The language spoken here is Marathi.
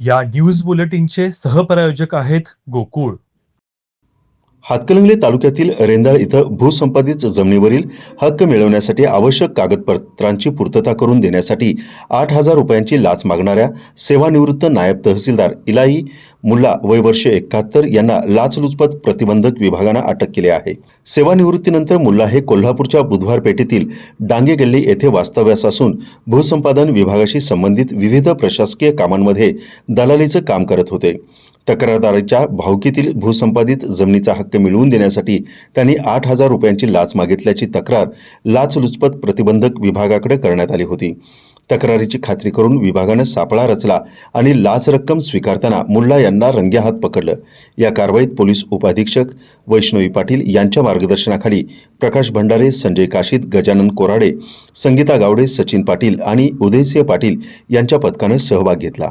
या न्यूज बुलेटिनचे सहप्रायोजक आहेत गोकुळ. हातकणंगले तालुक्यातील रेंदाळ इथं भूसंपादित जमिनीवरील हक्क मिळवण्यासाठी आवश्यक कागदपत्र पत्रांची पूर्तता करून देण्यासाठी आठ हजार रुपयांची लाच मागणाऱ्या सेवानिवृत्त नायब तहसीलदार इलाई मुल्ला वय वर्ष एकाहत्तर यांना लाचलुचपत प्रतिबंधक विभागानं अटक केली आहे. सेवानिवृत्तीनंतर मुल्ला हे कोल्हापूरच्या बुधवार पेठेतील डांगे गल्ली येथे वास्तव्यास असून भूसंपादन विभागाशी संबंधित विविध प्रशासकीय कामांमध्ये दलालीचं काम करत होते. तक्रारदाराच्या भावकीतील भूसंपादित जमिनीचा हक्क मिळवून देण्यासाठी त्यांनी आठ हजार रुपयांची लाच मागितल्याची तक्रार लाचलुचपत प्रतिबंधक विभाग विभागाकडे करण्यात आली होती. तक्रारीची खात्री करून विभागानं सापळा रचला आणि लाच रक्कम स्वीकारताना मुल्ला यांना रंगेहात पकडलं. या कारवाईत पोलीस उपाधीक्षक वैष्णवी पाटील यांच्या मार्गदर्शनाखाली प्रकाश भंडारे संजय काशीद गजानन कोराडे संगीता गावडे सचिन पाटील आणि उदयसिंह पाटील यांच्या पथकानं सहभाग घेतला.